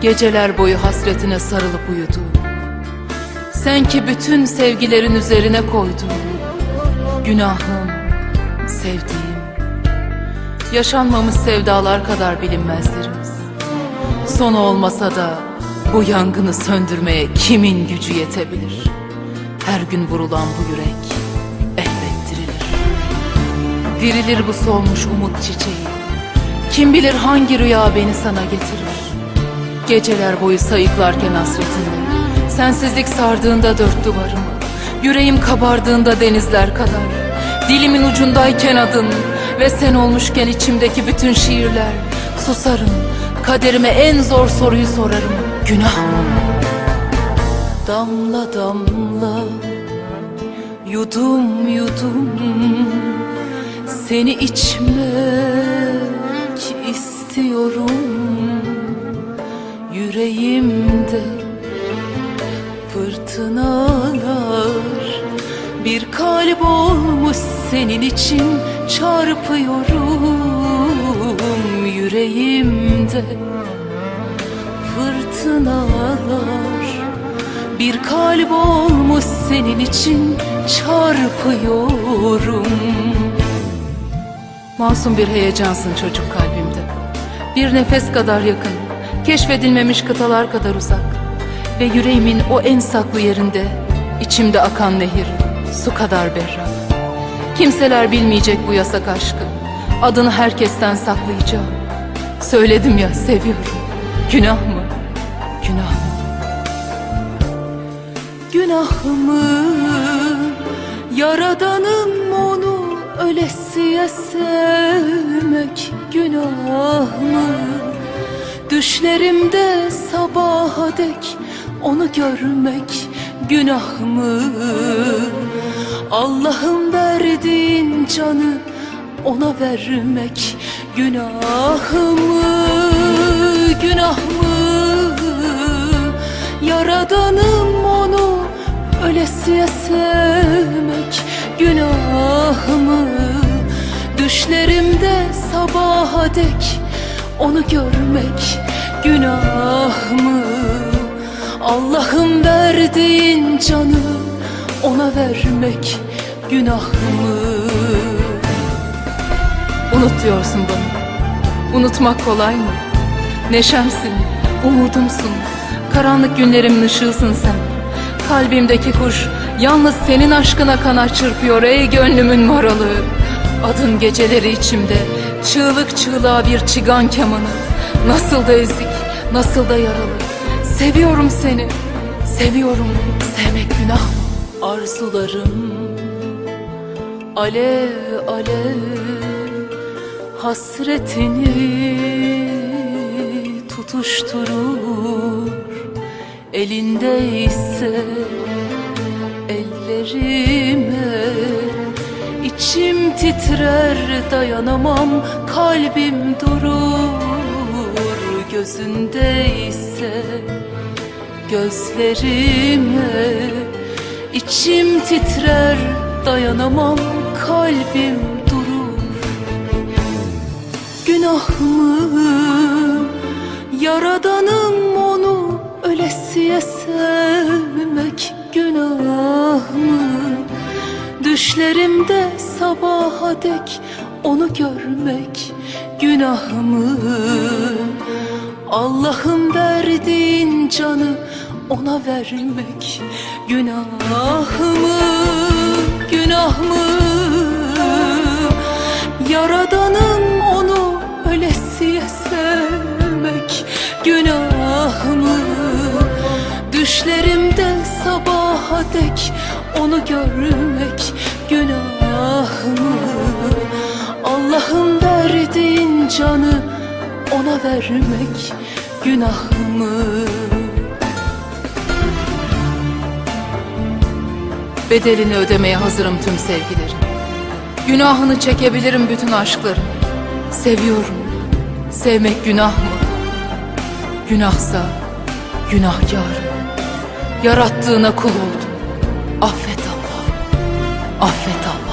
Geceler boyu hasretine sarılıp uyuduğum Sen ki bütün sevgilerin üzerine koydun Günahım, sevdiğim Yaşanmamış sevdalar kadar bilinmezlerimiz Sonu olmasa da bu yangını söndürmeye kimin gücü yetebilir? Her gün vurulan bu yürek elbet dirilir. Dirilir bu solmuş umut çiçeği. Kim bilir hangi rüya beni sana getirir? Geceler boyu sayıklarken hasretinle, sensizlik sardığında dört duvarımı, yüreğim kabardığında denizler kadar, dilimin ucundayken adın ve sen olmuşken içimdeki bütün şiirler, susarım, kaderime en zor soruyu sorarım, günah mı? Damla damla, yudum yudum, seni içmek istiyorum. Yüreğimde fırtınalar Bir kalp olmuş senin için çarpıyorum. Yüreğimde fırtınalar Bir kalp olmuş senin için çarpıyorum. Masum bir heyecansın çocuk kalbimde Bir nefes kadar yakın Keşfedilmemiş kıtalar kadar uzak Ve yüreğimin o en saklı yerinde içimde akan nehir Su kadar berrak Kimseler bilmeyecek bu yasak aşkı Adını herkesten saklayacağım Söyledim ya seviyorum Günah mı? Günah mı? Günah mı? Yaradanım onu ölesiye sevmek günah mı? Düşlerimde sabaha dek onu görmek günah mı? Allah'ın verdiğin canı ona vermek günah mı? Günah mı? Yaradanım onu ölesiye sevmek günah mı? Düşlerimde sabaha dek onu görmek günah mı? Allah'ın verdiğin canı ona vermek günah mı? Unut diyorsun. Unutmak kolay mı? Neşemsin, umudumsun. Karanlık günlerimin ışığısın sen. Kalbimdeki kuş yalnız senin aşkına kanat çırpıyor ey gönlümün maralı. Adın geceleri içimde çığlık çığlığa bir çigan kemanı. Nasıl da ezik, nasıl da yaralı. Seviyorum seni, seviyorum. Sevmek günah mı? Arzularım alev alev hasretini tutuşturur elindeyse ellerime. İçim titrer dayanamam kalbim durur. Gözündeyse gözlerime. İçim titrer dayanamam kalbim durur. Günah mı yaradanım ölesiye sevmek günah mı Düşlerimde sabaha dek onu görmek günah mı Allah'ın verdiğin canı ona vermek günah mı günah mı Yaradanım onu ölesiye sevmek dek onu görmek günah mı Allah'ın verdiğin canı ona vermek günah mı Bedelini ödemeye hazırım tüm sevgilerim. Günahını çekebilirim bütün aşkların Seviyorum. Sevmek günah mı? Günahsa günahkarım Yarattığına kul oldum. Affet Allah. Affet Allah